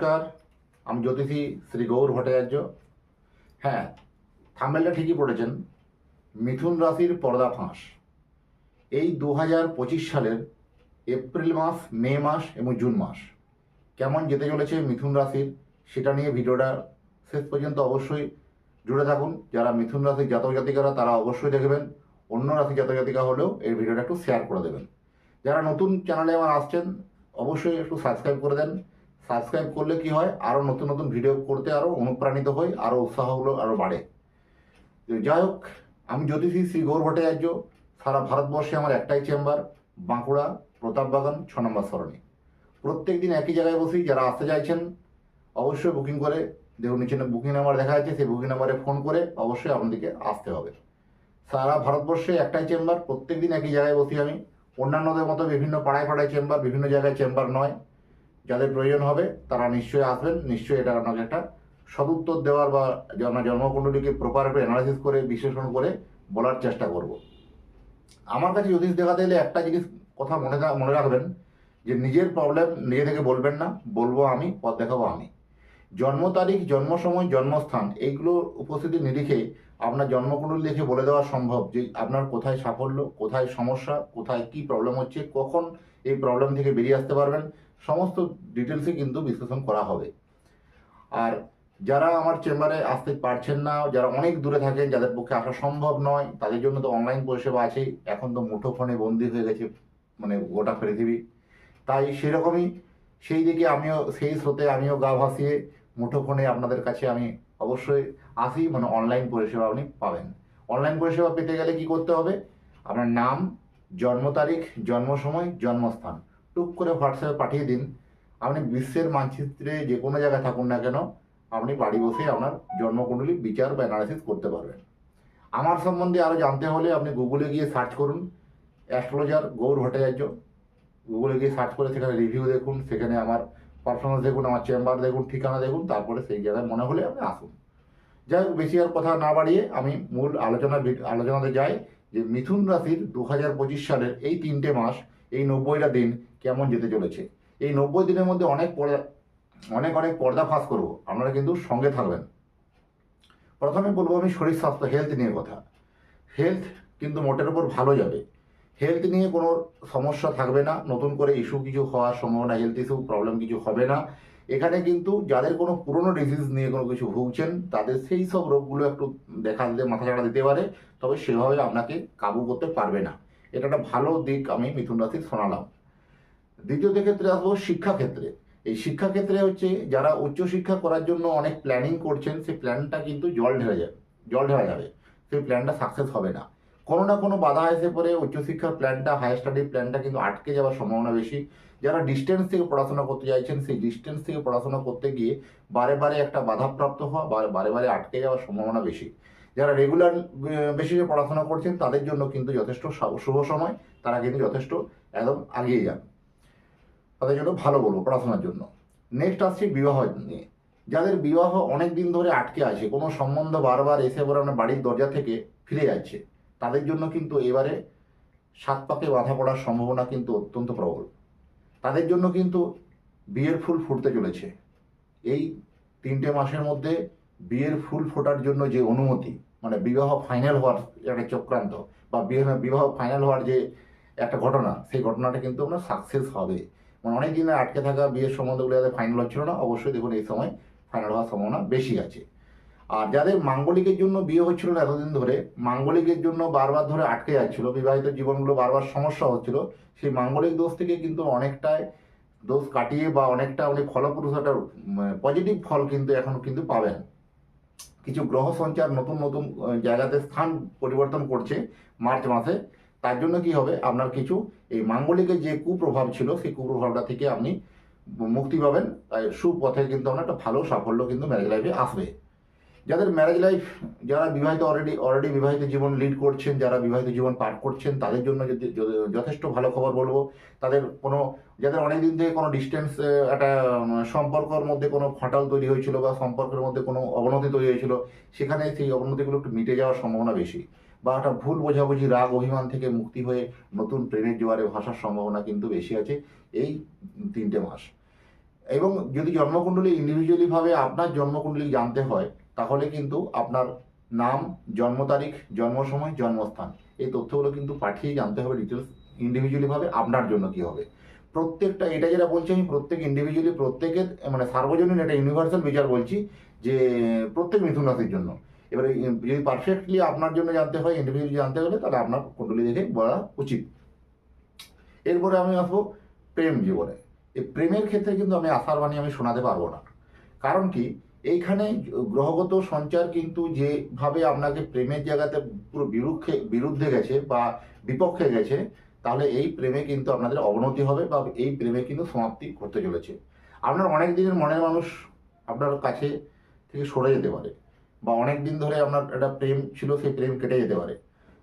নমস্কার, আমি জ্যোতিষী শ্রী গৌর ভট্টাচার্য। হ্যাঁ থাম্বেলটা ঠিকই পড়েছেন, মিথুন রাশির পর্দা ফাঁস। এই দু হাজার পঁচিশ সালের এপ্রিল মাস, মে মাস এবং জুন মাস, কেমন যেতে চলেছে মিথুন রাশির, সেটা নিয়ে ভিডিওটা শেষ পর্যন্ত অবশ্যই জুড়ে থাকুন। যারা মিথুন রাশির জাতক জাতিকারা, তারা অবশ্যই দেখবেন, অন্য রাশি জাতক জাতিকা হলেও এই ভিডিওটা একটু শেয়ার করে দেবেন। যারা নতুন চ্যানেলে আমার আসছেন, অবশ্যই একটু সাবস্ক্রাইব করে দেন। সাবস্ক্রাইব করলে কি হয়? আরও নতুন নতুন ভিডিও করতে আরও অনুপ্রাণিত হই আরও উৎসাহগুলো আরও বাড়ে। যাই হোক, আমি জ্যোতিষী শ্রী গৌর ভট্টাচার্য, সারা ভারতবর্ষে আমার একটাই চেম্বার বাঁকুড়া প্রতাপবাগান ছ নম্বর সরণি। প্রত্যেক দিন একই জায়গায় বসি, যারা আসতে চাইছেন, অবশ্যই বুকিং করে, দেখুন, নিচে বুকিং নাম্বার দেখা যাচ্ছে, সেই বুকিং নাম্বারে ফোন করে অবশ্যই আপনাদেরকে আসতে হবে। সারা ভারতবর্ষে একটাই চেম্বার প্রত্যেক দিন একই জায়গায় বসি আমি। অন্যান্যদের মতো বিভিন্ন পাড়ায় পাড়ায় চেম্বার বিভিন্ন জায়গায় চেম্বার নয়। যাদের প্রয়োজন হবে, তারা নিশ্চয়ই আসবেন, নিশ্চয়ই এটা আপনাকে একটা সদুত্তর দেওয়ার বা আপনার জন্মকুণ্ডলীকে প্রপার একটা অ্যানালাইসিস করে, বিশ্লেষণ করে বলার চেষ্টা করব। আমার কাছে জ্যোতিষ দেখাতে এলে একটা জিনিস কথা মনে মনে রাখবেন, যে নিজের প্রবলেম নিজে থেকে বলবেন না, বলব আমি, পথ দেখাবো আমি। জন্ম তারিখ, জন্ম সময়, জন্মস্থান, এইগুলো উপস্থিতি নিরিখে আপনার জন্মকুণ্ডলী দেখে বলে দেওয়া সম্ভব যে আপনার কোথায় সাফল্য, কোথায় সমস্যা, কোথায় কি প্রবলেম হচ্ছে, কখন এই প্রবলেম থেকে বেরিয়ে আসতে পারবেন সমস্ত ডিটেলসে কিন্তু বিশ্লেষণ করা হবে। আর যারা আমার চেম্বারে আসতে পারছেন না, যারা অনেক দূরে থাকেন, যাদের পক্ষে আসা সম্ভব নয়, তাদের জন্য তো অনলাইন পরিষেবা আছেই এখন তো মুঠো ফোনে বন্দি হয়ে গেছে মানে গোটা পৃথিবী। তাই সেরকমই সেই দিকে আমিও, সেই স্রোতে আমিও গা ভাসিয়ে মুঠো ফোনে আপনাদের কাছে আমি অবশ্যই আসি মানে অনলাইন পরিষেবা আপনি পাবেন। অনলাইন পরিষেবা পেতে গেলে কি করতে হবে? আপনার নাম, জন্ম তারিখ, জন্ম সময়, জন্মস্থান। টুক করে হোয়াটসঅ্যাপে পাঠিয়ে দিন। আপনি বিশ্বের মানচিত্রে যে কোনো জায়গায় থাকুন না কেন, আপনি বাড়ি বসে আপনার জন্মকুণ্ডলী বিচার বা অ্যানালাইসিস করতে পারবেন। আমার সম্বন্ধে আরও জানতে হলে আপনি গুগলে গিয়ে সার্চ করুন অ্যাস্ট্রোলজার গৌর ভট্টাচার্য। গুগলে গিয়ে সার্চ করে সেখানে রিভিউ দেখুন, সেখানে আমার পারফরমেন্স দেখুন, আমার চেম্বার দেখুন, ঠিকানা দেখুন, তারপরে সেই জায়গায় মনে হলে আপনি আসুন। যাই হোক, বেশি আর কথা না বাড়িয়ে আমি মূল আলোচনা আলোচনাতে যাই যে মিথুন রাশির দু হাজার পঁচিশ সালের এই তিনটে মাস, এই নব্বইটা দিন কেমন যেতে চলেছে। এই নব্বই দিনের মধ্যে অনেক পর্দা অনেক অনেক পর্দা ফাঁস করব। আপনারা কিন্তু সঙ্গে থাকবেন। প্রথমে বলব আমি শরীর স্বাস্থ্য হেলথ নিয়ে কথা। হেলথ কিন্তু মোটের উপর ভালো যাবে। হেলথ নিয়ে কোনো সমস্যা থাকবে না। নতুন করে ইস্যু কিছু হওয়ার সম্ভাবনা হেলথ ইস্যু প্রবলেম কিছু হবে না। এখানে কিন্তু যাদের কোনো পুরনো ডিজিজ নিয়ে কোনো কিছু ভুগছেন, তাদের সেই সব রোগগুলো একটু দেখা দিতে, মাথা চাড়া দিতে পারে। তবে সেভাবে আপনাকে কাবু করতে পারবে না। এটা একটা ভালো দিক, আমি মিথুন রাশির শোনালাম। দ্বিতীয় ক্ষেত্রে আসব শিক্ষাক্ষেত্রে এই শিক্ষাক্ষেত্রে হচ্ছে যারা উচ্চশিক্ষা করার জন্য অনেক প্ল্যানিং করছেন, সেই প্ল্যানটা কিন্তু জল ঢেলে যাবে, জল ঢেলা যাবে। সেই প্ল্যানটা সাকসেস হবে না। কোনো না কোনো বাধা এসে পরে উচ্চশিক্ষার প্ল্যানটা হায়ার স্টাডির প্ল্যানটা কিন্তু আটকে যাওয়ার সম্ভাবনা বেশি। যারা ডিস্টেন্স থেকে পড়াশোনা করতে চাইছেন, সেই ডিস্টেন্স থেকে পড়াশোনা করতে গিয়ে বারে বারে একটা বাধাপ্রাপ্ত হওয়া, বারে বারে আটকে যাওয়ার সম্ভাবনা বেশি। যারা রেগুলার বেসিসে পড়াশোনা করছেন, তাদের জন্য কিন্তু যথেষ্ট শুভ সময়, তারা কিন্তু যথেষ্ট একদম আগিয়ে যান। তাদের জন্য ভালো বলব পড়াশোনার জন্য। নেক্সট আসছি বিবাহ নিয়ে। যাদের বিবাহ অনেক দিন ধরে আটকে আছে, কোনো সম্বন্ধ বারবার এসে পরে আমরা বাড়ির দরজা থেকে ফিরে যাচ্ছে, তাদের জন্য কিন্তু এবারে সাত পাকে বাধা পড়ার সম্ভাবনা কিন্তু অত্যন্ত প্রবল। তাদের জন্য কিন্তু বিয়ের ফুল ফুটতে চলেছে। এই তিনটে মাসের মধ্যে বিয়ের ফুল ফোটার জন্য যে অনুমতি মানে বিবাহ ফাইনাল হওয়ার একটা চক্রান্ত বা বিয়ে বিবাহ ফাইনাল হওয়ার যে একটা ঘটনা, সেই ঘটনাটা কিন্তু আপনার সাকসেস হবে। মানে অনেক দিন আটকে থাকা বিয়ের সম্বন্ধগুলো যাদের ফাইনাল হচ্ছিল না, অবশ্যই দেখুন এই সময় ফাইনাল হওয়ার সম্ভাবনা বেশি আছে। আর যাদের মাঙ্গলিকের জন্য বিয়ে হচ্ছিল না এতদিন ধরে, মাঙ্গলিকের জন্য বারবার ধরে আটকে যাচ্ছিল, বিবাহিত জীবনগুলো বারবার সমস্যা হচ্ছিল, সেই মাঙ্গলিক দোষ থেকে কিন্তু অনেকটাই দোষ কাটিয়ে বা অনেকটা অনেক ফলপ্রসূ একটা পজিটিভ ফল কিন্তু এখন কিন্তু পাবেন। কিছু গ্রহ সঞ্চার নতুন নতুন জায়গাতে স্থান পরিবর্তন করছে মার্চ মাসে। তার জন্য কি হবে? আপনার কিছু এই মাঙ্গলিকের যে কুপ্রভাব ছিল, সেই কুপ্রভাবটা থেকে আপনি মুক্তি পাবেন। তাই সুপথে কিন্তু আপনার একটা ভালো সাফল্য কিন্তু ম্যারেজ লাইফে আসবে। যাদের ম্যারেজ লাইফ যারা বিবাহিত অলরেডি অলরেডি বিবাহিত জীবন লিড করছেন, যারা বিবাহিত জীবন পার করছেন, তাদের জন্য যদি যথেষ্ট ভালো খবর বলব, তাদের কোনো, যাদের অনেক দিন থেকে কোনো ডিস্টেন্স একটা সম্পর্কর মধ্যে কোনো ফাটাল তৈরি হয়েছিল বা সম্পর্কের মধ্যে কোনো অবনতি তৈরি হয়েছিল, সেখানে সেই অবনতিগুলো একটু মিটে যাওয়ার সম্ভাবনা বেশি। বা একটা ভুল বোঝাবুঝি, রাগ, অভিমান থেকে মুক্তি হয়ে নতুন প্রেমের জোয়ারে ভাসার সম্ভাবনা কিন্তু বেশি আছে এই তিনটে মাস। এবং যদি জন্মকুণ্ডলী ইন্ডিভিজুয়ালিভাবে আপনার জন্মকুণ্ডলী জানতে হয়, তাহলে কিন্তু আপনার নাম, জন্ম তারিখ, জন্ম সময়, জন্মস্থান এই তথ্যগুলো কিন্তু পাঠিয়ে জানতে হবে ডিটেলস ইন্ডিভিজুয়ালি ভাবে আপনার জন্য কি হবে। প্রত্যেকটা, এটা যেটা বলছি আমি, প্রত্যেক ইন্ডিভিজুয়ালি প্রত্যেকের মানে সার্বজনীন এটা ইউনিভার্সাল বিচার বলছি যে প্রত্যেক মিথুন রাশির জন্য। এবারে যদি পারফেক্টলি আপনার জন্য জানতে হয় ইন্ডিভিজুয়ালি জানতে হলে তাহলে আপনার কুণ্ডলী দেখে বলা উচিত। এরপরে আমি আসব প্রেম জীবনে। এই প্রেমের ক্ষেত্রে কিন্তু আমি আশার বাণী আমি শোনাতে পারব না। কারণ কি? এইখানে গ্রহগত সঞ্চার কিন্তু যেভাবে আপনাকে প্রেমের জায়গাতে পুরো বিরুদ্ধে বিরুদ্ধে গেছে বা বিপক্ষে গেছে, তাহলে এই প্রেমে কিন্তু আপনাদের অবনতি হবে বা এই প্রেমে কিন্তু সমাপ্তি ঘটতে চলেছে। আপনার অনেক দিনের মনের মানুষ আপনার কাছে থেকে সরে যেতে পারে। বা অনেক দিন ধরে আপনার একটা প্রেম ছিল, সেই প্রেম কেটে যেতে পারে।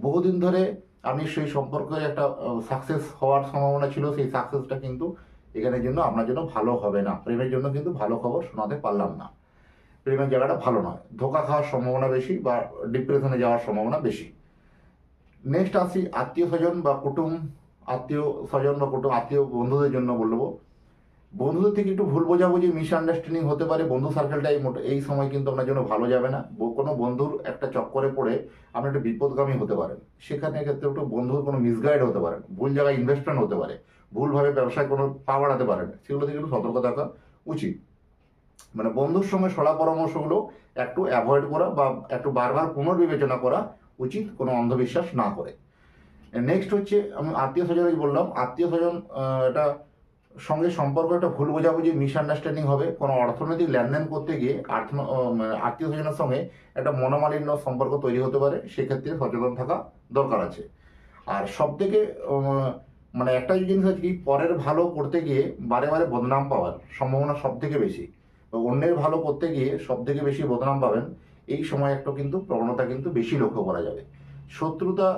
বহুদিন ধরে আপনি সেই সম্পর্কে একটা সাকসেস হওয়ার সম্ভাবনা ছিল, সেই সাকসেসটা কিন্তু এখানের জন্য আপনার জন্য ভালো হবে না। প্রেমের জন্য কিন্তু ভালো খবর শোনাতে পারলাম না। প্রেমের জায়গাটা ভালো নয়। ধোকা খাওয়ার সম্ভাবনা বেশি বা ডিপ্রেশনে যাওয়ার সম্ভাবনা বেশি। নেক্সট আসি আত্মীয় স্বজন বা কুটুম আত্মীয় স্বজন বা কুটুম আত্মীয় বন্ধুদের জন্য বলব। বন্ধুদের থেকে একটু ভুল বোঝাবুঝি মিসআন্ডারস্ট্যান্ডিং হতে পারে। বন্ধু সার্কেলটা এই মোট- এই সময় কিন্তু আপনার জন্য ভালো যাবে না। কোনো বন্ধুর একটা চক্করে পড়ে আপনি একটু বিপদগামী হতে পারেন। সেখানে ক্ষেত্রে একটু বন্ধুর কোনো মিসগাইড হতে পারেন। ভুল জায়গায় ইনভেস্টমেন্ট হতে পারে। ভুলভাবে ব্যবসায় কোনো পা বাড়াতে পারেন সেগুলো থেকে একটু সতর্ক থাকা উচিত। মানে বন্ধুর সঙ্গে সলা পরামর্শগুলো একটু অ্যাভয়েড করা বা একটু বারবার পুনর্বিবেচনা করা উচিত, কোনো অন্ধবিশ্বাস না করে। নেক্সট হচ্ছে আমি আত্মীয় স্বজন বললাম। আত্মীয় স্বজন এটা সঙ্গে সম্পর্ক, একটা ভুল বোঝাবুঝি মিসআন্ডারস্ট্যান্ডিং হবে, কোনো অর্থনৈতিক লেনদেন করতে গিয়ে আত্মীয় স্বজনের সঙ্গে একটা মনোমালিন্য সম্পর্ক তৈরি হতে পারে, সেক্ষেত্রে সচেতন থাকা দরকার আছে। আর সব থেকে মানে একটা জিনিস হচ্ছে কি, পরের ভালো করতে গিয়ে বারে বারে বদনাম পাওয়ার সম্ভাবনা সব থেকে বেশি অন্যের ভালো করতে গিয়ে সব থেকে বেশি বদনাম পাবেন, এই সময় একটা কিন্তু প্রবণতা কিন্তু বেশি লক্ষ্য করা যাবে। শত্রুতা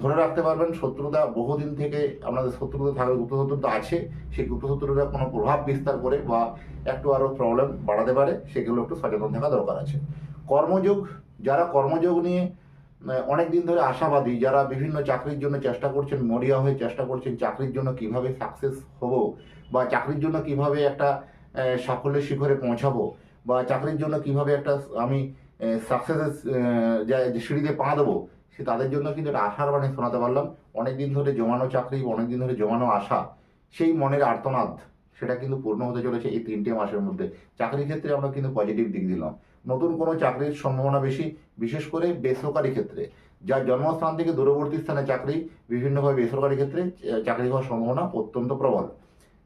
ধরে রাখতে পারবেন, শত্রুতা বহুদিন থেকে আপনাদের শত্রুতা থাকবে গুপ্ত শত্রুতা আছে, সেই গুপ্ত শত্রুতা কোনো প্রভাব বিস্তার করে বা একটু আরও প্রবলেম বাড়াতে পারে, সেগুলো একটু সচেতন থাকা দরকার আছে। কর্মযোগ, যারা কর্মযোগ নিয়ে অনেক দিন ধরে আশাবাদী, যারা বিভিন্ন চাকরির জন্য চেষ্টা করছেন, মরিয়া হয়ে চেষ্টা করছেন, চাকরির জন্য কীভাবে সাকসেস হব বা চাকরির জন্য কীভাবে একটা সাফল্যের শিখরে পৌঁছাবো বা চাকরির জন্য কীভাবে একটা আমি সাকসেসের সিঁড়িতে পা দেবো সে তাদের জন্য কিন্তু একটা আশার বাণী শোনাতে পারলাম। অনেক দিন ধরে জমানো চাকরি অনেক দিন ধরে জমানো আশা, সেই মনের আর্তনাদ, সেটা কিন্তু পূর্ণ হতে চলেছে এই তিনটে মাসের মধ্যে। চাকরির ক্ষেত্রে আমরা কিন্তু পজিটিভ দিক দিলাম। নতুন কোনো চাকরির সম্ভাবনা বেশি, বিশেষ করে বেসরকারি ক্ষেত্রে। যার জন্মস্থান থেকে দূরবর্তী স্থানে চাকরি, বিভিন্নভাবে বেসরকারি ক্ষেত্রে চাকরি হওয়ার সম্ভাবনা অত্যন্ত প্রবল।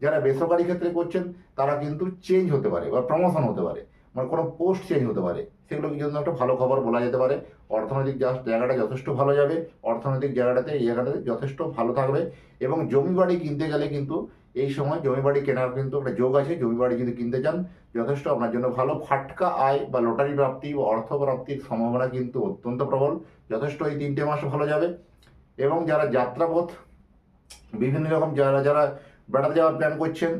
যারা বেসরকারি ক্ষেত্রে করছেন, তারা কিন্তু চেঞ্জ হতে পারে বা প্রমোশন হতে পারে। মানে কোনো পোস্ট চেঞ্জ হতে পারে। সেগুলো কি জন্য একটা ভালো খবর বলা যেতে পারে। অর্থনৈতিক জায়গাটা যথেষ্ট ভালো যাবে, অর্থনৈতিক জায়গাটাতে, এই জায়গাটাতে যথেষ্ট ভালো থাকবে এবং জমি বাড়ি কিনতে গেলে কিন্তু এই সময় জমি বাড়ি কেনার কিন্তু একটা যোগ আছে। জমি বাড়ি যদি কিনতে চান, যথেষ্ট আপনার জন্য ভালো। ফাটকা আয় বা লটারি প্রাপ্তি বা অর্থ প্রাপ্তির সম্ভাবনা কিন্তু অত্যন্ত প্রবল। যথেষ্ট এই তিনটে মাস ভালো যাবে এবং যারা যাত্রাপথ, বিভিন্ন রকম যারা যারা বেড়াতে যাওয়ার প্ল্যান করছেন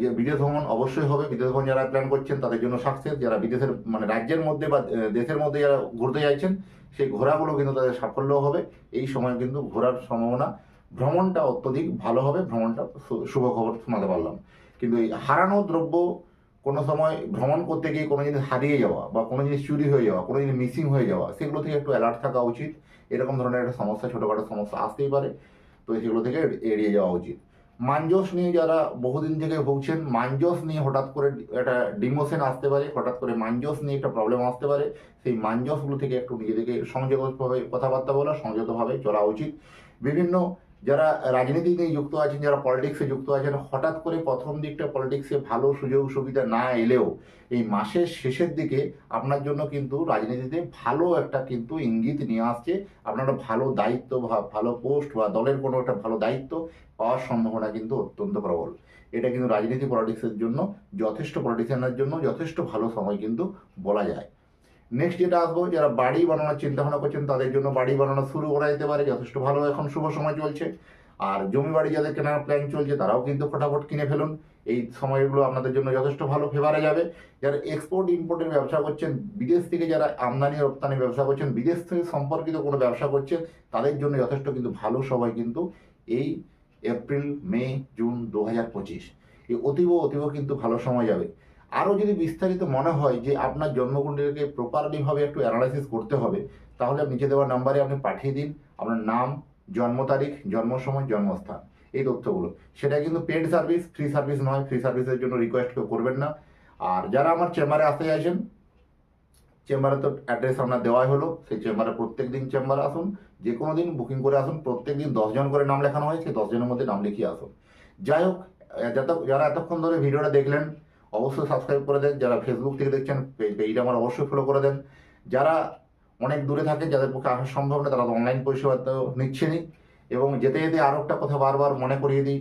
যে বিদেশ ভ্রমণ অবশ্যই হবে। বিদেশ ভ্রমণ যারা প্ল্যান করছেন, তাদের জন্য সাকসেস যারা বিদেশের মানে রাজ্যের মধ্যে বা দেশের মধ্যে যারা ঘুরতে চাইছেন সেই ঘোরাগুলো কিন্তু তাদের সাফল্য হবে। এই সময় কিন্তু ঘোরার সম্ভাবনা, ভ্রমণটা অত্যধিক ভালো হবে। ভ্রমণটা শুভ খবর শোনাতে পারলাম। কিন্তু এই হারানো দ্রব্য কোনো সময় ভ্রমণ করতে গিয়ে কোনো জিনিস হারিয়ে যাওয়া বা কোনো জিনিস চুরি হয়ে যাওয়া, কোনো জিনিস মিসিং হয়ে যাওয়া, সেগুলো থেকে একটু অ্যালার্ট থাকা উচিত। এরকম ধরনের একটা সমস্যা, ছোটোখাটো সমস্যা আসতেই পারে। তো সেগুলো থেকে এড়িয়ে যাওয়া উচিত। মাঞ্জস নিয়ে যারা বহুদিন থেকে ভুগছেন মাঞ্জস নিয়ে হঠাৎ করে একটা ডিমোশন আসতে পারে, হঠাৎ করে মানজস নিয়ে একটা প্রবলেম আসতে পারে, সেই মাঞ্জসগুলো থেকে একটু নিজেদেরকে সংযতভাবে কথাবার্তা বলা, সংযতভাবে চলা উচিত। বিভিন্ন যারা রাজনীতি নিয়ে যুক্ত আছেন, যারা পলিটিক্সে যুক্ত আছেন, হঠাৎ করে প্রথম দিকটা পলিটিক্সে ভালো সুযোগ সুবিধা না এলেও এই মাসের শেষের দিকে আপনার জন্য কিন্তু রাজনীতিতে ভালো একটা কিন্তু ইঙ্গিত নিয়ে আসছে। আপনার ভালো দায়িত্ব বা ভালো পোস্ট বা দলের কোনো একটা ভালো দায়িত্ব পাওয়ার সম্ভাবনা কিন্তু অত্যন্ত প্রবল। এটা কিন্তু রাজনীতি পলিটিক্সের জন্য, যথেষ্ট পলিটিশিয়ানের জন্য, যথেষ্ট ভালো সময় কিন্তু বলা যায়। নেক্সট যেটা আসব, যারা বাড়ি বানানোর চিন্তা ভাবনা করছেন, তাদের জন্য বাড়ি বানানো শুরু করা যেতে পারে, যথেষ্ট ভালো এখন শুভ সময় চলছে। আর জমি বাড়ি যাদের কেনার প্ল্যান চলছে, তারাও কিন্তু ফটাফট কিনে ফেলুন। এই সময়গুলো আপনাদের জন্য যথেষ্ট ভালো ফেভারে যাবে। যারা এক্সপোর্ট ইম্পোর্টের ব্যবসা করছেন, বিদেশ থেকে যারা আমদানি, রপ্তানি ব্যবসা করছেন, বিদেশ থেকে সম্পর্কিত কোনো ব্যবসা করছেন, তাদের জন্য যথেষ্ট কিন্তু ভালো সময় কিন্তু এই এপ্রিল মে জুন দু হাজার পঁচিশ। এই অতীব অতীব কিন্তু ভালো সময় যাবে। আরও যদি বিস্তারিত মনে হয় যে আপনার জন্মকুণ্ডলীকে প্রপারলিভাবে একটু অ্যানালাইসিস করতে হবে, তাহলে নিচে দেওয়া নাম্বারে আপনি পাঠিয়ে দিন। আপনার নাম, জন্ম তারিখ, জন্ম সময়, জন্মস্থান, এই তথ্যগুলো। সেটা কিন্তু পেড সার্ভিস ফ্রি সার্ভিস নয় ফ্রি সার্ভিসের জন্য রিকোয়েস্ট করবেন না। আর যারা আমার চেম্বারে আসতে চাইছেন চেম্বারে তো অ্যাড্রেস আপনার দেওয়াই হলো। সেই চেম্বারে প্রত্যেক দিন চেম্বারে আসুন। যে কোনো দিন বুকিং করে আসুন। প্রত্যেক দিন দশজন করে নাম লেখানো হয় সেই দশজনের মধ্যে নাম লিখিয়ে আসুন। যাই হোক যারা এতক্ষণ ধরে ভিডিওটা দেখলেন অবশ্যই সাবস্ক্রাইব করে দেন, যারা ফেসবুক থেকে দেখছেন পেজটা আমার অবশ্যই ফলো করে দেন। যারা অনেক দূরে থাকে, যাদের পক্ষে আসা সম্ভব না, তারা তো অনলাইন পরিষেবা তো নিচ্ছেনই। এবং যেতে যেতে আরও একটা কথা বারবার মনে করিয়ে দিই,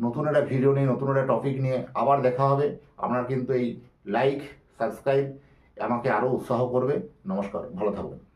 নতুন একটা ভিডিও নিয়ে, নতুন একটা টপিক নিয়ে আবার দেখা হবে। আপনার কিন্তু এই লাইক সাবস্ক্রাইব আমাকে আরও উৎসাহ করবে। নমস্কার, ভালো থাকবেন।